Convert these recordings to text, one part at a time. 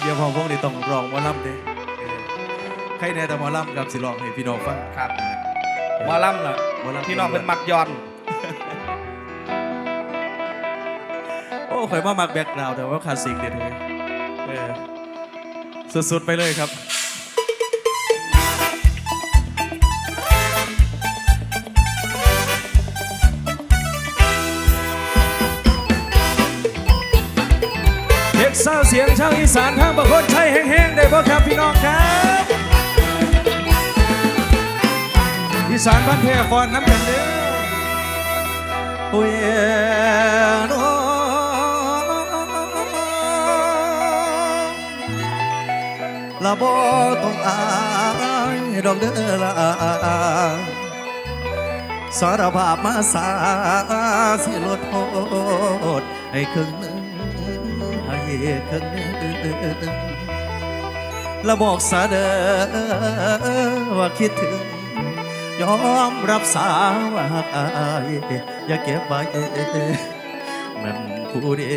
ระเบียบหอมพงนี่ต้องร้องหมอลำเด้เออใครแน่แต่หมอลำกับสิร้องให้พี่น้องฟัง ครับหมอลำน่ะหมอลำ พี่น้องเป็นมักย้อน โอ้ข่อยมามักแบ็กกราวด์แต่ว่าคลาสสิกเด็ดเลยเออสุดๆไปเลยครับ เด็กสาวเสียงชาวอีสานทางบางคนใช้แห้งๆได้บ่ครับพี่น้องครับอีสานบ้านแพร่ฟอนน้ำกันเด้อโอ้ยน้องละบ่ต้องอายดอกเด้อละสารภาพมาสาสิลดโทษให้ครึ่ง หนึ่งให้ครึ่งหนึ่งและบอกสาเดอว่าคิดถึง ยอมรับสาว่าหักอายอย่าเก็บไว้มันผู้เดี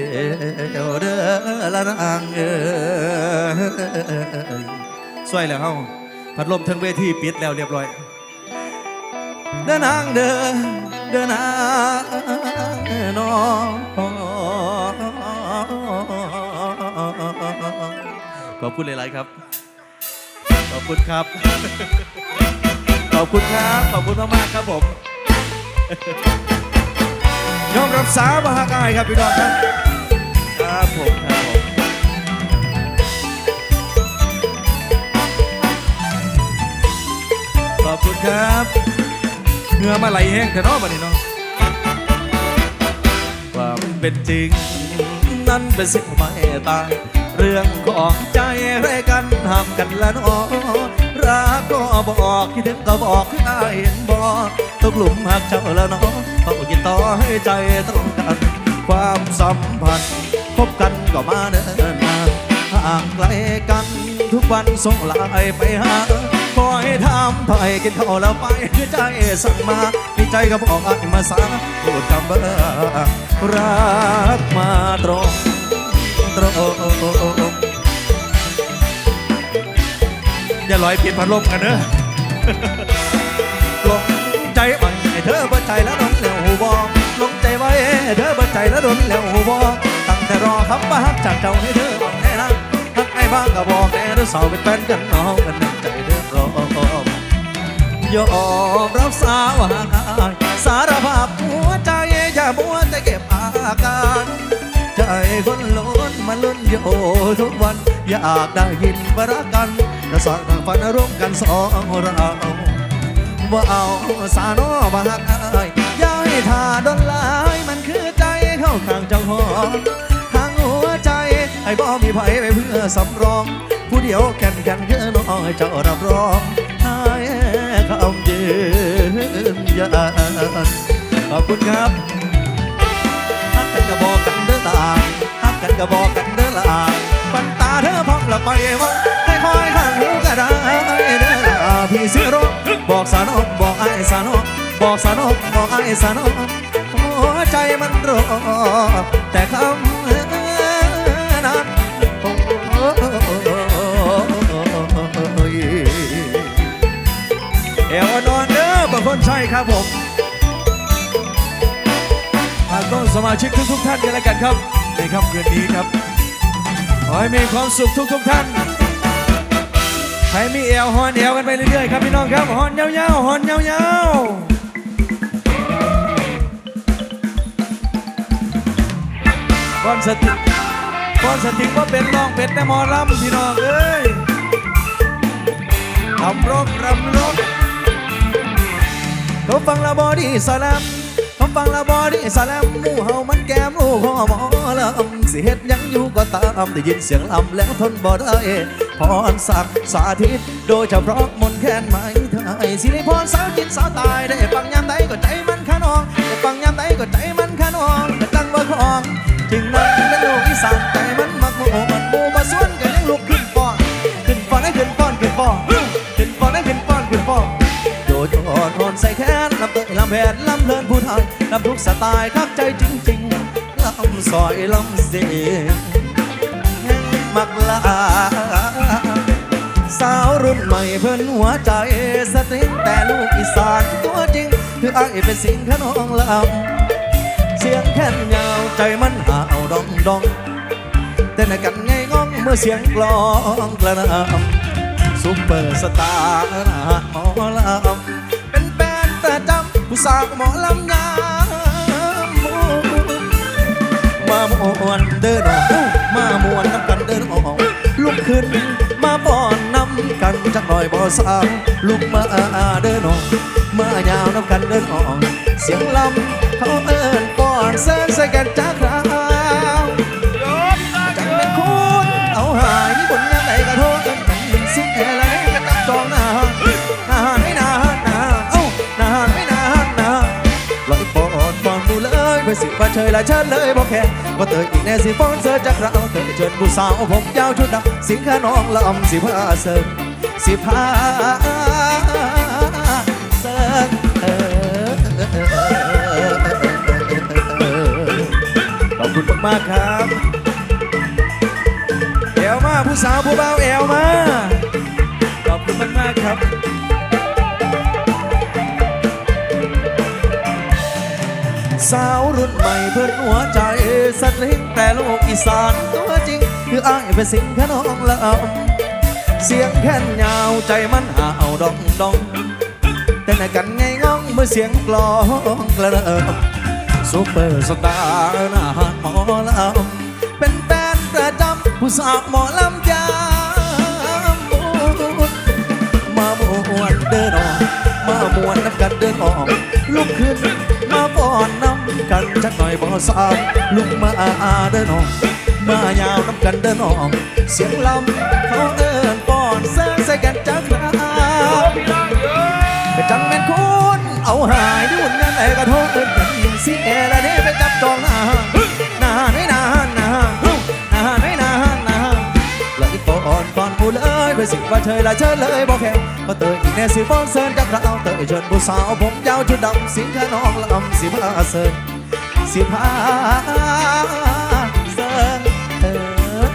ยวเด้อละนางเอ้ยสวยแล้วเฮาพัดลมทั้งเวทีปิดแล้วเรียบร้อย เดินนางเด้อเดินนางน้อง ขอบคุณหลาย ๆ ครับ ขอบคุณครับ ขอบคุณครับ ขอบคุณมาก ๆ ครับผมยอมรับสาบหักายครับพี่น้องครับ ครับผมครับผมขอบคุณครับเหงื่อมาไหลแห้งแต่นอกบันนี้เนาะความเป็นจริง นั้นเป็นสิ่งไม่ตาย เรื่องของใจให้กันห้ามกันละเนาะรักก็บอกคิดถึงก็บอกให้อาเห็นบอกตกหลุมหักเจ้าแล้วเนาะเอากินต่อให้ใจตรงกัน ความสัมพันธ์พบกันก็มาเดินมาห่างไกลกันทุกวันส่งไลน์ไปหาคอยถามถอยกินข้าวแล้วไปคือใจสั่งมามีใจก็บอกอายมาสาพูดคำเบอร์รักมาตรง ตรงอย่าลอยเปลี่ยนพัดลมกันเนอะลงใจไว้ให้เธอเบิดใจแล้วโดนแล้วหูบอกลงใจไว้ให้เธอเบิดใจแล้วโดนแล้วหูบอกตั้งแต่รอคำว่าฮักจากเจ้าให้เธอบอกแน่นะฮักไอ้บ้างก็บอกแน่เธอสาวเป็นแฟนกันน้องกันหนึ่งใจเธอรอยอมรับสาวหายสารภาพหัวใจอย่ามัวแต่เก็บอาการใจคนล้น มันล้นอยู่ทุกวัน อยากได้ยินว่ารักกันจะสร้างทางฝันร่วมกันสองเราว่าเอาสาโนมาหักอายอย่าให้ท่าดนลายมันคือใจเข้าข้างเจ้าของทางหัวใจไอ้บ่มีไผไปเพื่อสำรอง ผู้เดียวแก่นกันคือน้องเจ้ารับรองให้คำยืนยันขอบคุณครับฮักกันก็บอก ก็บอกกันเด้อลาปันตาเธอพร้อมละไปว่าให้คอยข้างหูก็ได้เด้อลาพี่สิรบอกสานกบอกไอ้สานกบอกสานกบอกไอ้สานกหัวใจมันรอแต่คำนั้นโอ้ยเอวนอนเด้อบางคนใช่ครับผมทางต้นสมาชิกทุกทุกๆท่านกันแล้วกันครับ ในค่ำคืนนี้ครับ ขอให้มีความสุขทุกทุกท่านใครมีเอวฮอนเอวกันไปเรื่อยๆครับพี่น้องครับฮอนยาวๆฮอนยาวๆก้อนสติก้อนสติว่าเป็นรองเป็ดแต่หมอลำพี่น้องเอ้ยทำรกรำรกเขาฟังละบอดี้สแลม เขาฟังและบอดี้สแลมมู่เฮามันแก้มลูกพ่อหมอลำสิเฮ็ดยังอยู่ก็ตามได้ยินเสียงลำแล้วทนบ่ได้พรสักสาธิต โดยเฉพาะมนแคนไม้ไทยสิริพรสาวจินสาวตายได้ฟังยามใดก็ใจมันขนองได้ฟังยามใดก็ใจมันขนองแต่ตั้งว่าของ จึงนั้นเป็นลูกอีสาน อ่อนอ่อนใส่แขนลำเตยลำแผนลำเลินผู้ไทยลำทุกสไตล์คักใจจริงๆลำซอยลำเสียงแห่งมักลาสาวรุ่นใหม่เพิ่นหัวใจสตริงแต่ลูกอีสานตัวจริงคือไอ้ายเป็นสิ่งขนองลำเสียงแค่นยาวใจมันห่าวดองดองแต่ในกันไงง้องเมื่อเสียงกลองกระนำซุปเปอร์สตาร์นะหมอลำ ผู้สาวหมอลำยามมามวนเดินออกมามวนน้ำกันเดินออกลุกขึ้นมาป้อนน้ำกันจักหน่อยบ่สาวลุกมาเดินออกมายาวน้ำกันเดินออกเสียงลำเขาเอิ้นป้อนเส้นใส่กันจากรา เลยไปสิว่าเชยลายเชิญเลยบอกแค่ว่าเตยอีกแน่สิฟ้อนเสือจากเราเตยเชิญผู้สาวผมยาวชุดดำสิงขน้องลำสิพาเสิร์สิพาเสิร์ขอบคุณมากๆครับแอวมาผู้สาวผู้เบาแอวมาขอบคุณมากมากๆครับ สาวรุ่นใหม่เพื่อนหัวใจสตริงแต่โลกอีสานตัวจริง คืออ้ายเป็นสิ่งแค่น้องละอำเสียงแค่นยาวใจมันห่าวดองดองแต่ในกันไงง้องเมื่อเสียงกลองกระเริ่มซูเปอร์สตาร์หน้าหาดหมอลำเป็นแฟนประจำผู้สาวหมอลำยามมามวนเดินออก มามวนน้ำกันเดินออกลุกขึ้นมาป้อน กันจักหน่อยบ่สาวลุกมาอาเดินออกมายาวน้ำกันเดินออก เสียงลำเขาเอิน ยสิว่าเชยละเชิญเลยบอกแค่ก็เตยอีกแน่สิฟ้อนเซินจากเราเตยเชิญผู้สาวผมยาวชุดดำสิงขนองลำสิพาเซินสิพาเซินเออ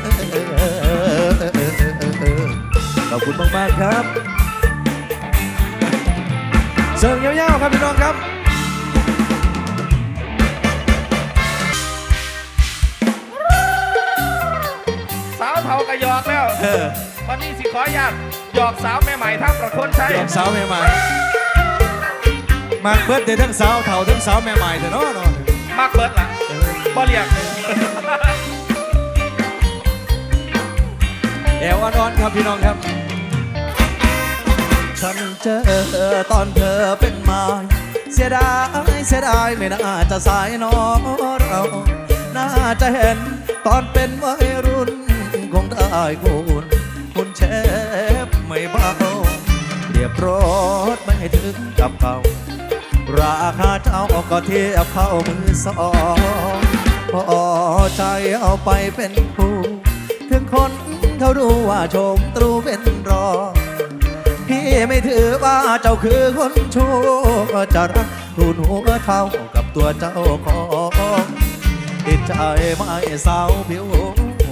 ขอบคุณมากๆครับเสิร์ฟยาวๆครับพี่น้องครับสาวเทากระยอกแล้วเออ ขออนุญาตหยอกสาวแม่ใหม่ทั้งประคนใช้หยอกสาวใหม่ๆมาเบิดเดทั้งสาวเฒ่าทั้งสาวแม่ใหม่เถอะเนาะเนาะมากเบิดล่ะบ่เรียกแอวอ่อนๆครับพี่น้องครับ ฉันเจอตอนเธอเป็นไม้เสียดายเสียดายไม่น่าจะสายน้อเรา น่าจะเห็นตอนเป็นวัยรุ่นคงได้คุ รถไม่ถึงกับเก่า ราคาเจ้าก็เทียบเข้ามือสองพอใจเอาไปเป็นผู้ถึงคนเขารู้ว่าชมตรูเป็นรองพี่ไม่ถือว่าเจ้าคือคนชั่วจะรักรูนหัวเท่ากับตัวเจ้าของติดใจไม่สาวผิว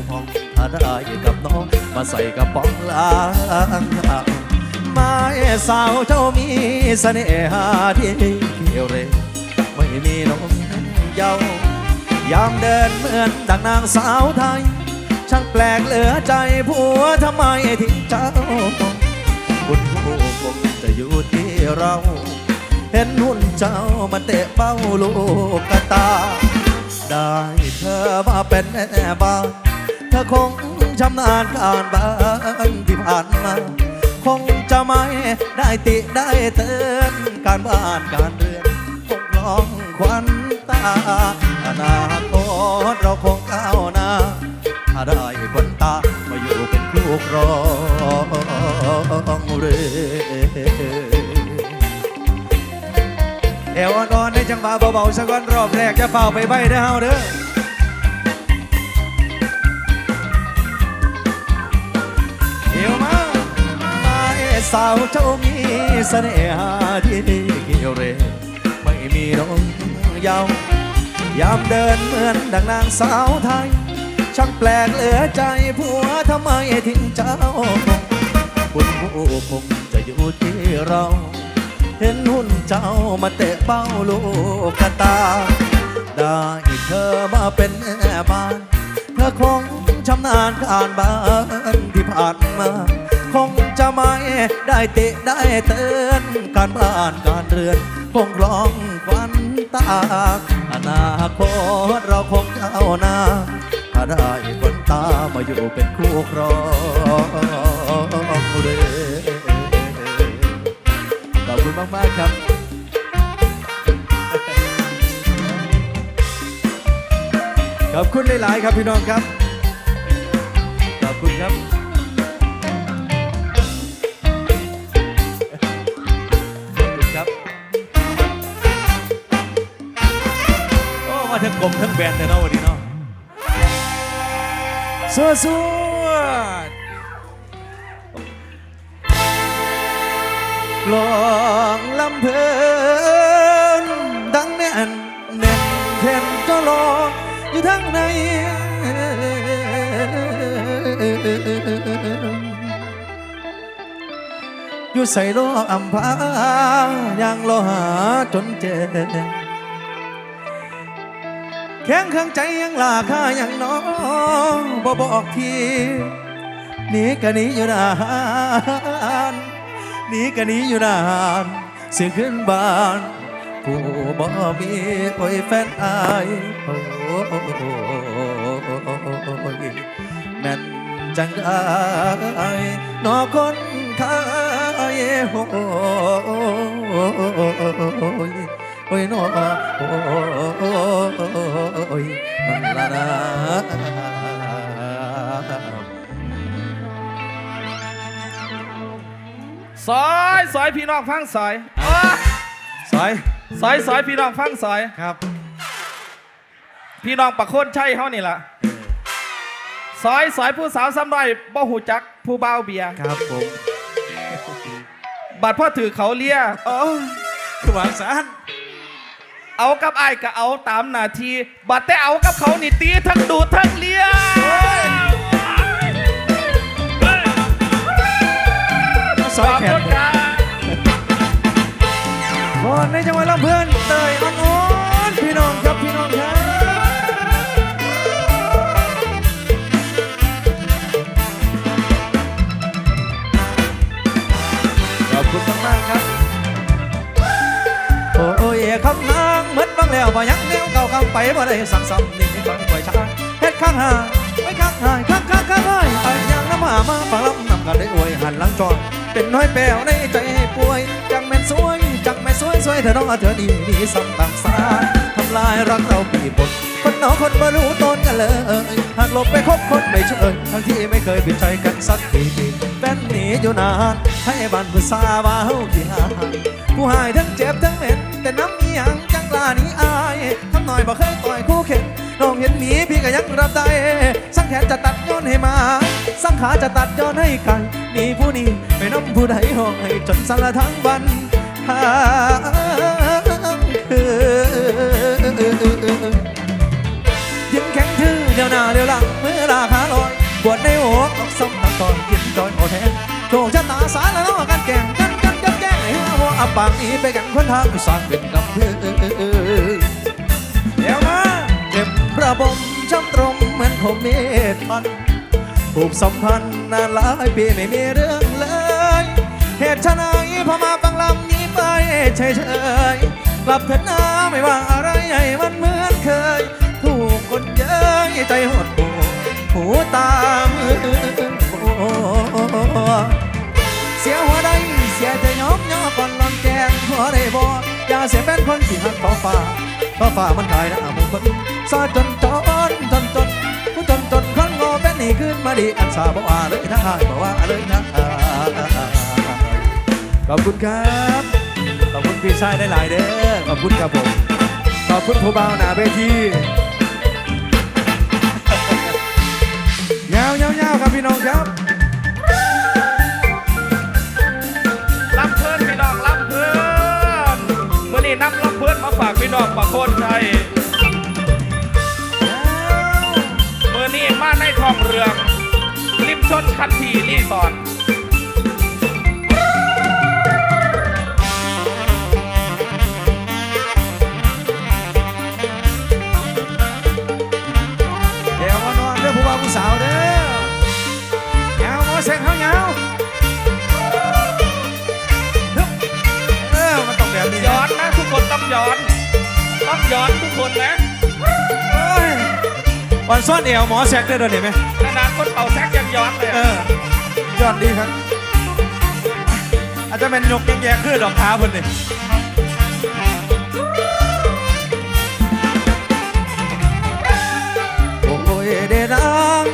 พองถ้าได้กับน้องมาใส่กระป๋องล้าง สาวเจ้ามีเสน่หาที่เกี่ยวเรไม่มีนมเยาวยามเดินเหมือนดังนางสาวไทย ช่างแปลกเหลือใจผัวทำไมทิ้งเจ้าคุณผู้คงจะอยู่ที่เรา เห็นหุ่นเจ้ามาเตะเป้าลูกกตา ได้เธอมาเป็นแม่บ้านเธอคงชำนาญการบ้านที่ผ่านมา คงจะไม่ได้ติได้เตือนการบ้านการเรือนคงลองควันตาอนาคตเราคงก้าวหน้าถ้าได้คนตามาอยู่เป็นคู่ครองเรือเอวอ่อนๆในจังหวะเบาๆสักวันรอบแรกจะเฝ้าไปใบได้เฮาเด้อาวเจ้ามีเสน่หาที่เกี่ยวเรไม่มีน้องเยาวยามเดินเหมือนดังนางสาวไทย ช่างแปลกเหลือใจผัวทำไมทิ้งเจ้าคุณผู้คงจะอยู่ที่เรา เห็นหุ่นเจ้ามาเตะเป้าลูกกระตา ได้เธอมาเป็นแม่บ้านเธอคงชำนาญการบ้านที่ผ่านมาคง จะไม่ได้เตะได้เตือนการบ้านการเรือนคงร้องควันตาอนาคตเราคงก้าวหน้าถ้าได้คนตามาอยู่เป็นคู่ครองเรขอบคุณมากๆครับขอบคุณหลาย ๆ ครับพี่น้องครับ ขอบคุณครับ มาทั้งกลมทั้งแบนเลยเนาะวันนี้เนาะสวสวดกลองลำเพลินดังแน่นแน่นแทนก็รออยู่ทั้งในอยู่ใส่รออำพายางรอหาจนเจอ แข็งข้างใจยังลาค่ายังน้องบ่บอกทีหนีก็หนีอยู่นานหนีก็หนีอยู่นานเสียงขึ้นบ้านผู้บ่มีโอ้ยแฟนอายโอ้ยแม่นจังได้นอคนไทยโอ้ย โอ้ยน้อโอ้ยลาลาซอยซอยพี่น้องฟังซอยสายซอยซอยพี่น้องฟังซอยครับ พี่น้องประโคนใช่เขานี่ล่ะซอยซอยผู้สาวซ้ำด้อยบ่หูจักผู้เบาเบียร์ครับผมบัดพ่อถือเขาเลียโอ้คือวางสาร เอากับไอ้ายก็เอาตามหน้าที่บัดแต่เอากับเขานี่ตีทั้งดูดทั้งเลียสายแขขอบนคุณครับคนในจังหวัดลำเพื่อนเตยอ่อนๆพี่น้องค แล้วว่ยังแนวเก่าคำไปบ่ได้สั่งซ้ำนี่ก่อนปล่อยช้าเฮ็ดข้างหาไว้ข้างหายข้างข้างข้างห้อยไปยังน้ำมามาฟังลำนำกันได้อวยหันหลังจอดเป็นน้อยแป้วในใจป่วย จังแม่นสวย จังแม่นสวยสวยเธอน้องเธอดีดีซ้ำต่างสาทำลายรักเราปีบทคนน้องคนบ่รู้ตนกันเลยหากหลบไปคบคนไม่เชยทั้งที่ไม่เคยปิดใจกันสักทีแฟนหนีอยู่นานให้บันผู้สาวาเฮากี่หาผู้หายทั้งเจ็บทั้งเหม็นแต่น้ำอีหยัง กล้านี้อายทำหน่อยบ่เคยต่อยคู่เข็นน้องเห็นหมีพี่ก็ยังรับได้สังแขนจะตัดย้อนให้มาสังขาจะตัดย้อนให้กันนี่ผู้นี้ไปน้ำผู้ใดห้องให้จนสารทั้งวันหาคืนยิ้มแข็งทื่อเดียวหน้าเดียวหลังเมื่อราคาลอยปวดในหัวออกซ้ำตัดตอนกินจอยโอแทนโชคชะตาสารแล้วกันแก่งกัน กันกันแก่งให้หัวอับปากนี้ไปกันคนทางสร้างเป็นกำเพื่อเดี๋ยวมาเจ็บระบมช้ำตรงเหมือนผมเมตมันผูกสัมพันธ์นานหลายปีไม่มีเรื่องเลย เหตุชะไหนพอมาฟังลำนี้ไปเฉยๆกลับเถิดนะไม่ว่าอะไรให้มันเหมือนเคย ถูกคนเย้ยใจหดหูหูตามือเสียหัวใด เสียใจยอมย่อก่อนลำแกงหัวได้บ่อย่าเสียเป็นคนที่หักขอฟ้าขอฟ้ามันตายนะมุงคนซาจนจนจนจนผู้จนจนคนงอเป็นนี่ขึ้นมาดีอันสาบอกว่าเลยนะบอกว่าเลยนะขอบคุณครับขอบคุณพี่ชายได้หลายเด้อขอบคุณครับผมขอบคุณผู้บ่าวหน้าเวทียาวยาวยาวครับพี่น้องครับากพี่น้องประโคนชัยเมื่อนี้มาในทองเรืองริมชนคันทีรีสอร์ท นทุกคนนะเอ้ยวันซ่อนเอวหมอแซกได้ด้วยเห็นไหมขนาดคนเป่าแซกยังย้อนเลยเออะอยอดดีครับ อาจจะเป็นยกแย่ๆขึ้นดอกขาเพิ่นนี่โอ้ยเดนาง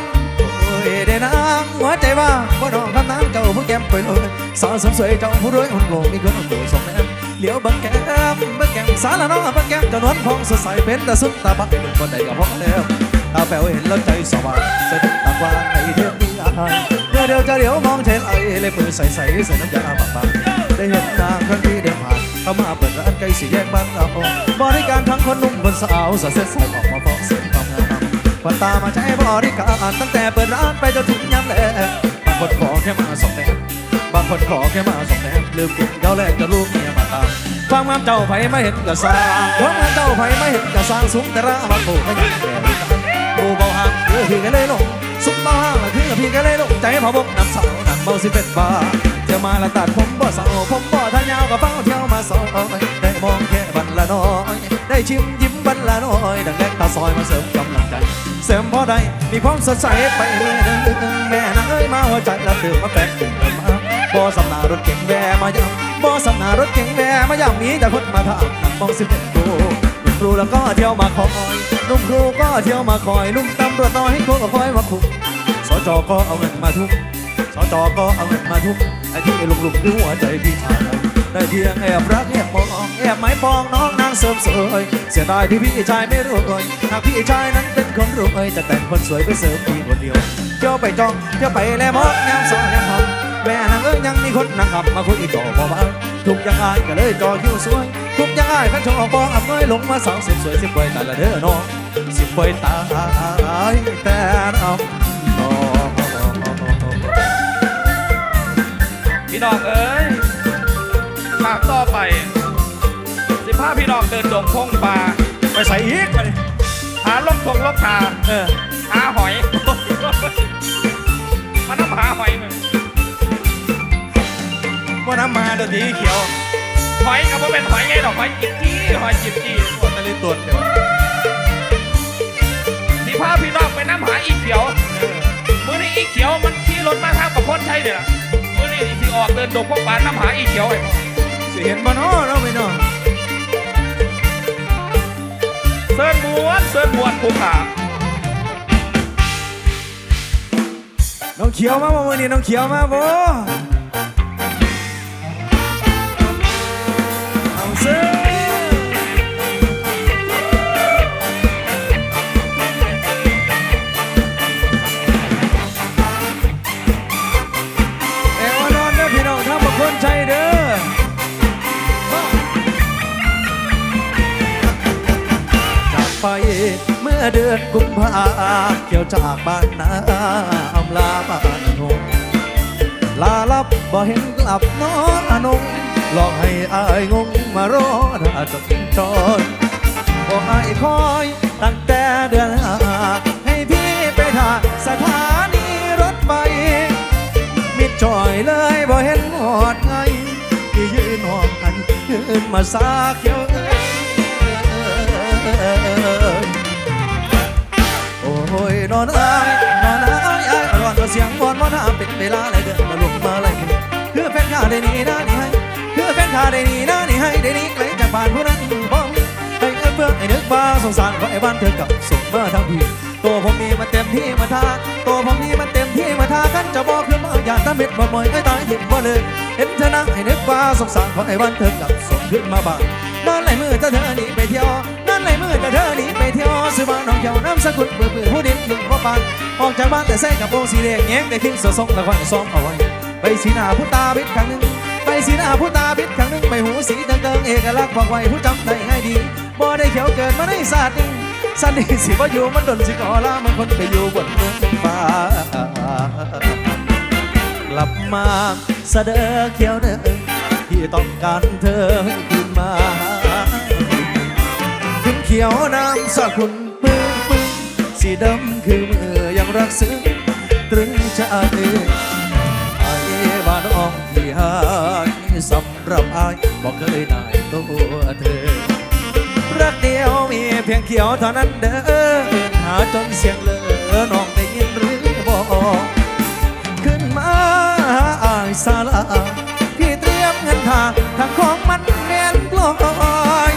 โอ้ยเดนางหัวใจว่าบ่น้องคำน้ำเจ้าผู้แก้มไปเลยสาวสมสวยเจ้าผู้รวยหุ่นโง่มีคนโง่สมแม่ เหลียวบังแก้มบังแก้มสารละน้องบังแก้มจ้านวลพองสดใสเป็นตาสุดตาบักเป็นคนใดก็พอแล้วตาแป๋วเห็นแล้วใจสว่างเส้นตากว้างในเทียมมีอาหารเมื่อเดียวจะเดี๋ยวมองเฉยไอเลยปืนใสใสใส่น้ำยาบักบักได้เห็นนางครั้งที่เดินผ่านเข้ามาเปิดร้านไก่สีแยกบ้านเราบริการทั้งคนหนุ่มคนสาวสาวเส้นใสออกมาเพราะเสียงความงามควันตามาใช้บริการตั้งแต่เปิดร้านไปจนถึงยามแลบางคนขอแค่มาสองแต้มบางคนขอแค่มาสองแต้มลืมกินเก้าแรกจะลูกเมีย ความงามเจ้าไผไม่เห็นกระซางความงามเจ้าไผไม่เห็นกระซางสูงแต่ระบางโบก็ยังแก่ด้วยกันโบเบาห่างคือพี่ก็เลยลงสุกเบาห่างคือพี่ก็เลยลงใจพอบกน้ำสาหนักเบาสิเป็นบาเที่ยวมาละตัดผมบ่สาวผมบ่ทายาวก็เฝ้าเที่ยวมาซอยได้มองแค่บันละน้อยได้ชิมยิ้มบันละน้อยดังแดงตาซอยมาเสริมกำลังใจ เสริมพอได้มีความสดใสไปเลยเดินแม่นาเอ้ยมาหัวใจละเดือมาแปลกตื่นมา บ่สำนารถเก่งแวมายำบ่สำนารถเก่งแวมายำมีแต่คนมาถามนังมองสิเป็นครูนุ่มครูแล้วก็เที่ยวมาคอยนุ่มครูก็เที่ยวมาคอยนุ่มตำรวจน้อยเขาก็คอยมาคุมสจก็เอาเงินมาทุ่มสจก็เอาเงินมาทุ่มไอ้ที่ลุกลุกดูหัวใจพี่ชายได้เพียงแอบรักแอบมองแอบไม้ปองน้องนางเสริมสวยเสียดายที่พี่ชายไม่รวยหากพี่ชายนั้นเป็นคนรวยจะแต่งคนสวยไปเสริมพี่คนเดียวเที่ยวไปจองเที่ยวไปแลมองยามสองยามหอม แม่นางเอ้ยยังมีคนนางขับมาคุยต่อบ่บ้าทุกย่างอายก็เลยจอคิวสวย ทุกย่างอายขันชองปองอับเงยลงมาสาวสิบสวยสิบไว้แต่ละเด้อน้องสิบไว้ตายแต่น้ำน้องพี่น้องเอ้ยฉากต่อไป สิพาพี่น้องเดินดงพงป่าไปใส่อีกไปหาลกทงลกทาเออหาหอยมาน้ำหาหอยมึง ว่าน้ำมาเดี๋ยวทีเขียวหอยก็บ่เป็นหอยไงดอกหอยจิบจี้หอยจิบจี้ปวดตะลิตรวจเดี๋ยวสิพาพี่น้องไปน้ำหาอีเขียวมื้อนี้อีเขียวมันขี่รถมาทางกับพ้นใช่เด้อมื้อนี้สิออกเดินดงพงป่าน้ำหาอีเขียวไอ้สิเห็นบ่เนาะเราไม่เนาะเสิร์นมวนเสิร์นมวนภูขาน้องเขียวมาบ่มื้อนี้น้องเขียวมาบ่ เดือนกุมภาเกี่ยวจากบ้านนาอำลาบ้านหงลาลับบ่เห็นกลับน้องอนงหลอกให้อายงงมารอถ้าจนจนบอกอายคอยตั้งแต่เดือนหาให้พี่ไปท่าสถานีรถไฟมิดจอยเลยบ่เห็นหอดไงที่ยืนห่วงกันยืนมาซาเขียวเอ้ นอนอายนอนอายอายอ่อนว่าเสียงวอนว่าน้ำเป็นเวลาอะไรเดินมาลุกมาอะไรคือแฟนข้าได้หนีนะนี่ให้คือแฟนข้าได้หนีนะนี่ให้ได้หนีไกลจากบ้านผู้นั้นบ้องให้เอ้ยเพื่อนไอ้นึกบ้าสงสารเพราะไอ้บ้านเธอกับส่งมาทางพี่ตัวผมนี่มันเต็มที่มาทาตัวผมนี่มันเต็มที่มาทากันจะบอกคือมาอย่าทำเม็ดบ่บ่อยไอ้ตายถิ่นบ่เลยเห็นเธอนั่งไอ้นึกบ้าสงสารเพราะไอ้บ้านเธอกับส่งขึ้นมาบ้านนั่นไหลมือถ้าเธอหนีไปเที่ยวนั่นไหลมือถ้าเธอหนีไปเที่ยวซื้อบ้านน้องเขียวน้ำสกุลเบื่อเบื่อผู้ดินหนึ่ง พ่อออกจากบ้านแต่ใส่กับโปรงสีแดงแง้งได้ทิ้งสะสงล้วค่อยซ้อมเอาไว้ไปสีหน้าผู้ตาบิดครั้งหนึ่งไปสีหน้าผู้ตาบิดครั้งหนึ่งไปหูสีเติงเติงเอกลักษณ์บอกไว้ผู้จำได้ง่ายดีบ่ได้เขียวเกินมาในศาสตร์นึ่งสันนี่สิว่าอยู่มันดนสิขอลามันคนไปอยู่บนเมืองฟ้ากลับมาเสดอเขียวเด้อที่ต้องการเธอให้คืนมาถึงเขียวน้ำสะคุณ สีดำคือมือยังรักซึ้งตรึงใจไอ้บ้านอ่องที่หายสำหรับอายบอกเคยได้ตัวเธอ รักเดียวมีเพียงเขียวเท่านั้นเด้อหาจนเสียงเลอน้องได้ยินหรือบอกขึ้นมาหาอายสาลาพี่เตรียมเงินทางทางของมันแน่นปลอย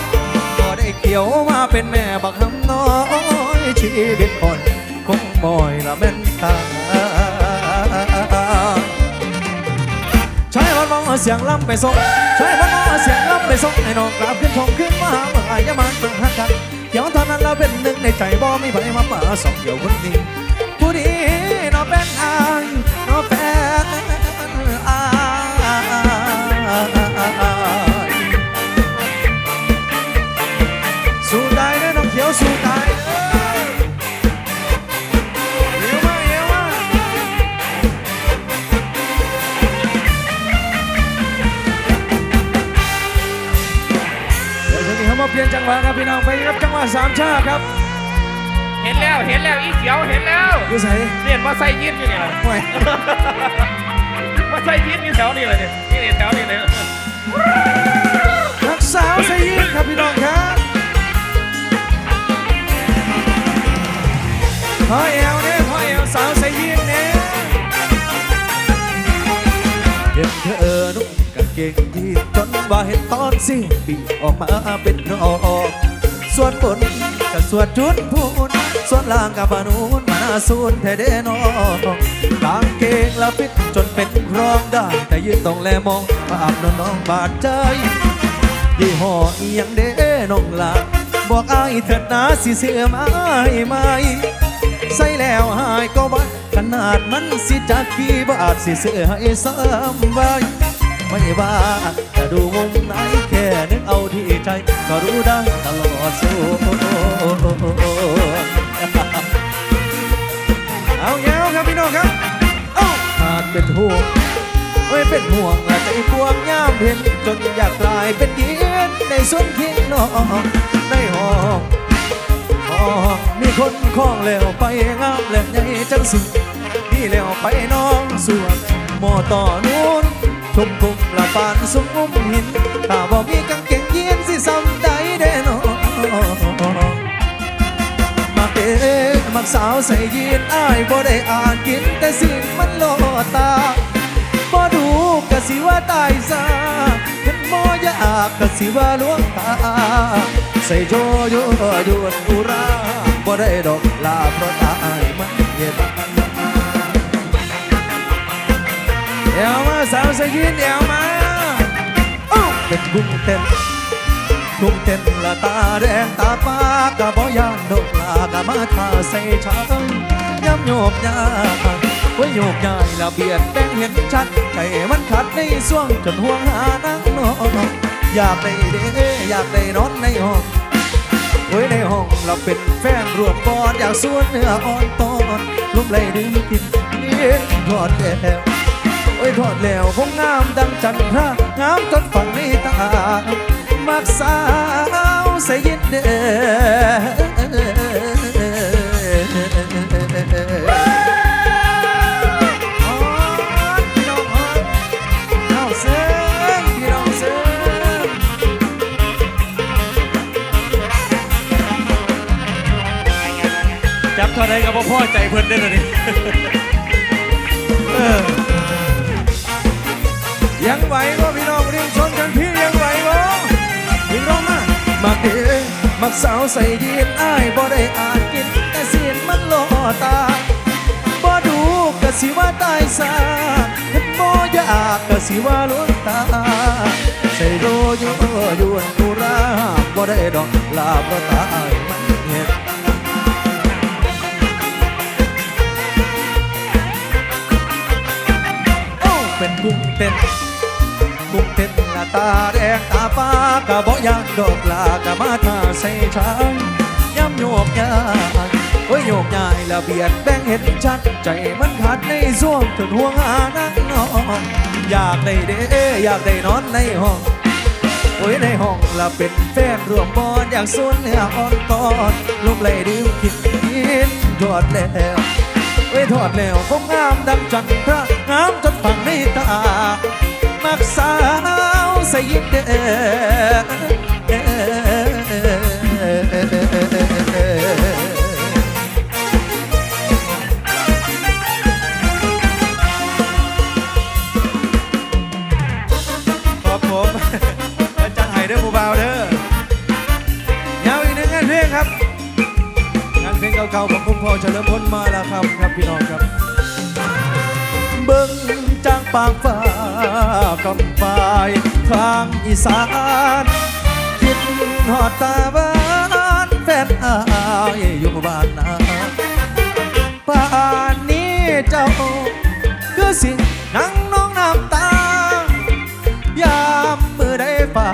ก็ได้เกี่ยวมาเป็นแม่บักคำน้อย ชีวิตคนคงบ่อยละแม่นตาใช้วันมองเอาเสียงล่ำไปส่งใช้วันมองเอาเสียงล่ำไปส่งให้น้องกราบขึ้นชมขึ้นมาเมื่อไหร่ยามันมาหักกันเกี่ยวเท่านั้นแล้วเป็นหนึ่งในใจบ่มีไผมาป่าสองเกี่ยวคนนี้ผู้ดีน้อเป็นอายน้อเป็นอายสู้ตายเด้อน้องเขียวสู้ พี่น้องไปครับจังหวะสามชาติครับเห็นแล้วเห็นแล้วอีเขียวเห็นแล้วอยู่ใส่เรียนมาใส่ยีนอยู่นี่แหละห่วยมาใส่ยีนอยู่แถวนี้เลยเนี่ยนี่นี่แถวนี้เลยรักสาวใส่ยีนครับพี่น้องครับพอแอวเนี่ยพอแอวสาวใส่ยีนเนี่ยเห็นเธอนุ่งกางเกงยีนจนว่าเห็นตอนสิปีออกมาเป็นนอก ส่วนบนกับส่วนจุนพูนส่วนล่างกับบานูนมานาสูนเทเดนอกกางเกงละฟิตจนเป็นครองได้ แต่ยืนตรงแลมองภาพน้องน้องบาดใจยี่ห้ออียังเด้น้องลาบอกอายเถิดนะสิเสื้อไม้ไหมใส่แล้วหายก็บ่ขนาดมันสิจากกี่บาทสิเสื้อให้ซ้ำไว้ไม่ว่าจะดูมุมไหน ค่นึกเอาที่ใจ ก็รู้ได้ตลอดสู้เอาเงาครับพี่น้องครับเอ้าขาดเป็นห่วงโอ้ยเป็นห่วงใจพวงย่ามเห็น จนอยากกลายเป็นเย็นในส่วนที่นอนในห้องห้องมีคนคล้องแล้วไปงามแล้วใหญ่จังสินี่แล้วไปน้องส่วนหมอต่อนู้น ชมกุมละปานสุมหินถ้าบ่มีกางเกงยีนสิซ้ำใดเด้นอมักเอ๋มักสาวใส่ยีนอ้ายบ่ได้อ่านกินแต่สิ่งมันโลตาบ่ดูกะสิว่าตายซาเห็นบ่อยากกะสิว่าลวงตาใส่โยโยยวนอุราบ่ได้ดอกลาเพราะตายมันเย็น เอวมาสาวใส่ยีนเอวมาโอ้เป็นกุ้งเต้นทุ่มเต้นละตาแดงตาปากกะบ่ยานดกลากะมาทาใส่ช้างย้ำโยกยากไว้โยกย้ายละเบียดแบ่งเห็นชัดใจมันขัดในส่วงจนห่วงหานั่งนอนอยากได้เด้อยากได้นอนในห้องไว้ในห้องเราเป็นแฟนรวมกอดอยากส่วนเนื้ออ่อนตอนลุมไหลดึงกินเลี้ยงทอดแล้ว โอ้ยทอดแล้วคงงามดังจันทรางามจนฝังในตา มักสาวใส่ยินเด้อเอาเสียงพี่น้องเสียงจับเท่าไรกับพ่อใจเพิ่นได้เลยนี่ ยังไหวบ่พี่น้องเรียงชนกันพี่ยังไหวบ่พี่น้องมามักเอ๋มักสาวใส่ยีนอ้ายบ่ได้อ่านกินแต่เสียนมันโลตาบ่ดูกะสิว่าตายซาเห็นบ่อยากกะสิว่าลวงตาใส่โดโยยวนตุราบ่ได้ดอกลาบ่ตายมันเห็นโอ้เป็นกุ้งเต้น กุ้งเต้นตาแดงตาฟ้ากะบ่ยานดอกลากะมาทาใส่ช้างย้ำโยกยายโอ้ยโยกยายล้วเบียดแบ่งเห็นชัด ใจมันขาดในส่วงถึงห่วงหานักนอนอยากได้เด้อยากได้นอนในห้องโอ้ยในห้องละเป็นแฟนรวมบอนอยากส่วนเนื้ออ่อนตอนลมไหลดิ้วคิดคิดทอดแล้วโอ้ยทอดแล้วคงงามดังจันทรางามจนฝังในตา มักสาวสยินเด้อบผมอาจารย์ไห้เด้อผู้บ่าวเด้อยาอีกหนึ่งงานเพลงครับงานเพลงเก่าๆของคุณพ่อเฉลิมพลมาแล้วครับครับพี่น้องครับ เบิ่งจางปางฟ้า กำปายทางอีสานคิดหอดตาบ้านแฟนอายอยู่บ้านนาป่านนี้เจ้าคือสิ่งนั่งน้องน้ำตายามมือได้ฝ่า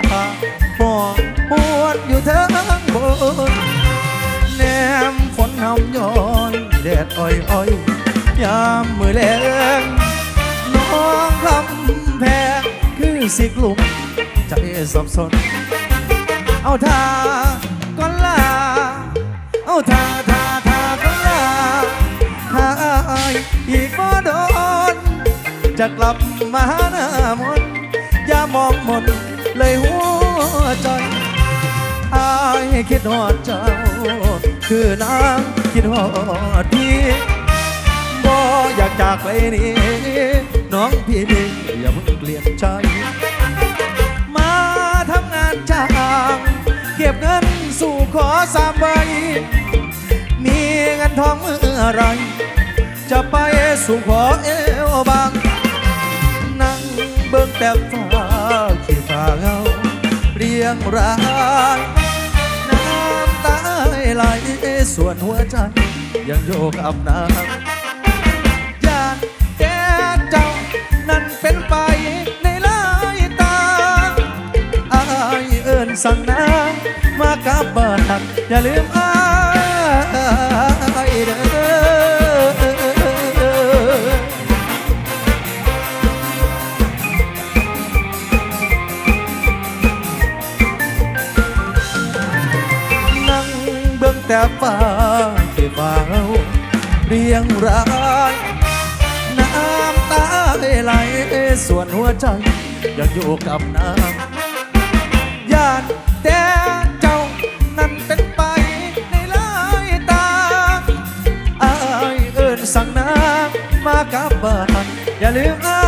มองปวดอยู่เทั้งบนแนมฝนหำย้อยแดดอ้อยอ้อยยามมือแรงน้องคำ แพงคือสิกลุ่มใจสับสน เอาทาก่อนลา เอาทาท่าท่าก่อนลาท่าอายอีกบ่โดน จะกลับมาหาหน้ามนอย่ามองมนเลยหัวใจอายคิดฮอดเจ้า คือนางคิดฮอดพี่บ่อยากจากไปนี่ น้องพี่อย่าเพิ่งเปลี่ยนใจ มาทำงานจ้างเก็บเงินสู่ขอสามใบมีเงินทองเมื่อไร จะไปสู่ขอเอวบาง นั่งเบิ่งแต่ฟ้าขี้ฟ้าเงาเรียงรายน้ำตาไหลส่วนหัวใจยังโยกอับน้ำ นั่นเป็นไปในลายตาอายเอิญสั่งน้ำมากับบ้านอย่าลืมอายเด้อนั่งเบื้องแต่ฟ้าที่ฟ้าเรียงราย ส่วนหัวใจยังอยู่กับน้ำญาติแต่เจ้านั้นเป็นไปในลายตาอายเอิญสั่งน้ำมากับบ้านอย่าลืมอา